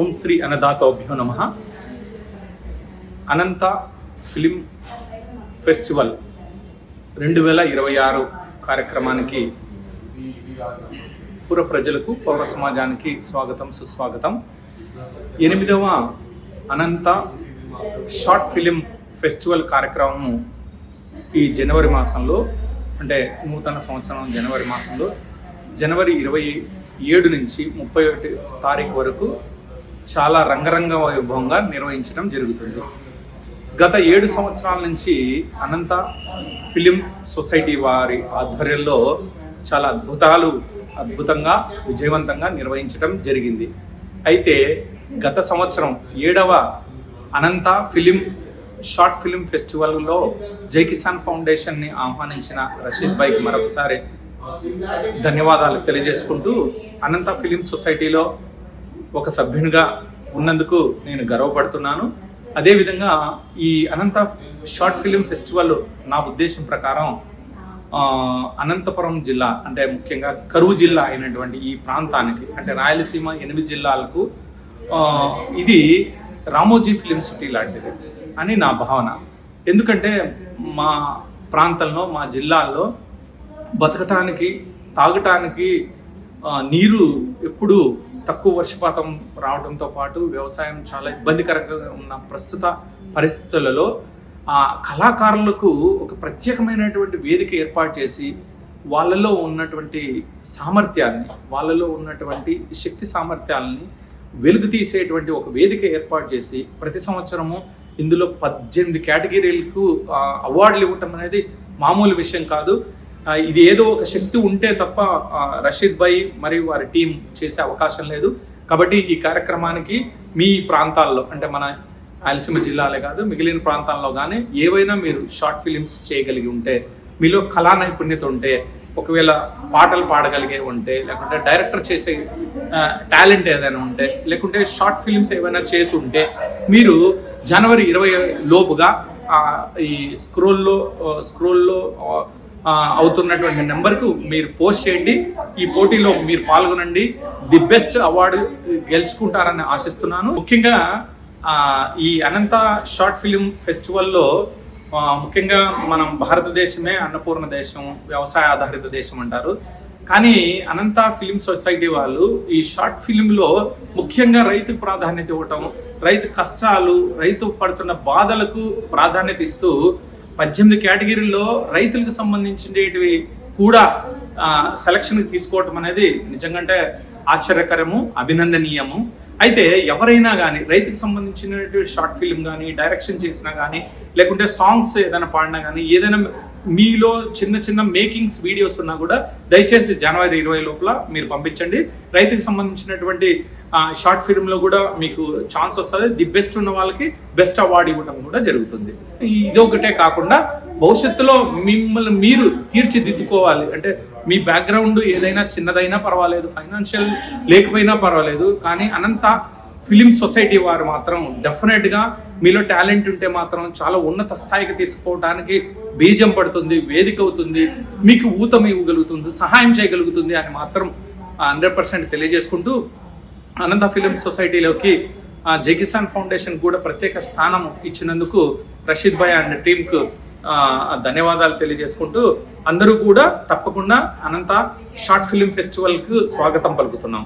ఓం శ్రీ అన్నదాతోభ్యో నమ. అనంత film festival రెండు వేల ఇరవై ఆరు కార్యక్రమానికి పుర ప్రజలకు పౌర సమాజానికి స్వాగతం సుస్వాగతం. ఎనిమిదవ అనంత షార్ట్ ఫిలిం ఫెస్టివల్ కార్యక్రమం ఈ జనవరి మాసంలో అంటే నూతన సంవత్సరం జనవరి మాసంలో జనవరి ఇరవై ఏడు నుంచి ముప్పై ఒకటి తారీఖు వరకు చాలా రంగరంగ వైభవంగా నిర్వహించడం జరుగుతుంది. గత ఏడు సంవత్సరాల నుంచి అనంత ఫిలిం సొసైటీ వారి ఆధ్వర్యంలో చాలా అద్భుతాలు అద్భుతంగా విజయవంతంగా నిర్వహించడం జరిగింది. అయితే గత సంవత్సరం ఏడవ అనంత ఫిలిం షార్ట్ ఫిలిం ఫెస్టివల్లో జై కిసాన్ ఫౌండేషన్ని ఆహ్వానించిన రషీద్ బైక్ మరొకసారి ధన్యవాదాలు తెలియజేసుకుంటూ అనంత ఫిలిం సొసైటీలో ఒక సభ్యునిగా ఉన్నందుకు నేను గర్వపడుతున్నాను. అదేవిధంగా ఈ అనంత షార్ట్ ఫిలిం ఫెస్టివల్ నా ఉద్దేశం ప్రకారం అనంతపురం జిల్లా అంటే ముఖ్యంగా కరువు జిల్లా అయినటువంటి ఈ ప్రాంతానికి అంటే రాయలసీమ ఎనిమిది జిల్లాలకు ఇది రామోజీ ఫిలిం సిటీ లాంటిది అని నా భావన. ఎందుకంటే మా ప్రాంతంలో మా జిల్లాల్లో బతకటానికి తాగటానికి నీరు ఎప్పుడు తక్కువ వర్షపాతం రావడంతో పాటు వ్యవసాయం చాలా ఇబ్బందికరంగా ఉన్న ప్రస్తుత పరిస్థితులలో ఆ కళాకారులకు ఒక ప్రత్యేకమైనటువంటి వేదిక ఏర్పాటు చేసి వాళ్ళలో ఉన్నటువంటి సామర్థ్యాన్ని వాళ్ళలో ఉన్నటువంటి శక్తి సామర్థ్యాలని వెలుగు తీసేటువంటి ఒక వేదిక ఏర్పాటు చేసి ప్రతి సంవత్సరము ఇందులో పద్దెనిమిది కేటగిరీలకు అవార్డులు ఇవ్వటం అనేది మామూలు విషయం కాదు. ఇది ఏదో ఒక శక్తి ఉంటే తప్ప రషీద్ భాయ్ మరియు వారి టీం చేసే అవకాశం లేదు. కాబట్టి ఈ కార్యక్రమానికి మీ ప్రాంతాల్లో అంటే మన రాయలసీమ జిల్లాలే కాదు మిగిలిన ప్రాంతాల్లో కానీ ఏవైనా మీరు షార్ట్ ఫిలిమ్స్ చేయగలిగి ఉంటే మీలో కళా నైపుణ్యత ఉంటే ఒకవేళ పాటలు పాడగలిగే ఉంటే లేకుంటే డైరెక్టర్ చేసే టాలెంట్ ఏదైనా ఉంటే లేకుంటే షార్ట్ ఫిలిమ్స్ ఏమైనా చేసి ఉంటే మీరు జనవరి ఇరవై లోపుగా ఈ స్క్రోల్లో స్క్రోల్లో అవుతున్నటువంటి నెంబర్కు మీరు పోస్ట్ చేయండి. ఈ పోటీలో మీరు పాల్గొనండి. ది బెస్ట్ అవార్డు గెలుచుకుంటారని ఆశిస్తున్నాను. ముఖ్యంగా ఈ అనంత షార్ట్ ఫిలిం ఫెస్టివల్లో ముఖ్యంగా మనం భారతదేశమే అన్నపూర్ణ దేశం వ్యవసాయ ఆధారిత దేశం అంటారు. కానీ అనంత ఫిలిం సొసైటీ వాళ్ళు ఈ షార్ట్ ఫిలింలో ముఖ్యంగా రైతుకు ప్రాధాన్యత ఇవ్వటం రైతు కష్టాలు రైతు పడుతున్న బాధలకు ప్రాధాన్యత ఇస్తూ పద్దెనిమిది కేటగిరీల్లో రైతులకు సంబంధించినవి కూడా సెలక్షన్ తీసుకోవటం అనేది నిజంగా ఆశ్చర్యకరము అభినందనీయము. అయితే ఎవరైనా కానీ రైతుకు సంబంధించినటువంటి షార్ట్ ఫిల్మ్ కానీ డైరెక్షన్ చేసినా కానీ లేకుంటే సాంగ్స్ ఏదైనా పాడినా కానీ ఏదైనా మీలో చిన్న చిన్న మేకింగ్స్ వీడియోస్ ఉన్నా కూడా దయచేసి జనవరి ఇరవై లోపల మీరు పంపించండి. రైతుకు సంబంధించినటువంటి షార్ట్ ఫిల్మ్లో కూడా మీకు ఛాన్స్ వస్తుంది. ది బెస్ట్ ఉన్న వాళ్ళకి బెస్ట్ అవార్డు ఇవ్వడం కూడా జరుగుతుంది. ఇదొకటే కాకుండా భవిష్యత్తులో మిమ్మల్ని మీరు తీర్చిదిద్దుకోవాలి. అంటే మీ బ్యాక్గ్రౌండ్ ఏదైనా చిన్నదైనా పర్వాలేదు ఫైనాన్షియల్ లేకపోయినా పర్వాలేదు కానీ అనంత ఫిలిం సొసైటీ వారు మాత్రం డెఫినెట్గా మీలో టాలెంట్ ఉంటే మాత్రం చాలా ఉన్నత స్థాయికి తీసుకోవడానికి బీజం పడుతుంది వేదిక అవుతుంది మీకు ఊతం ఇవ్వగలుగుతుంది సహాయం చేయగలుగుతుంది అని మాత్రం హండ్రెడ్ పర్సెంట్ తెలియజేసుకుంటూ అనంత ఫిలిం సొసైటీలోకి జగిసాన్ ఫౌండేషన్ కూడా ప్రత్యేక స్థానం ఇచ్చినందుకు రషీద్ భాయ్ అండ్ టీంకు ధన్యవాదాలు తెలియజేసుకుంటూ అందరూ కూడా తప్పకుండా అనంత షార్ట్ ఫిలిం ఫెస్టివల్కు స్వాగతం పలుకుతున్నాం.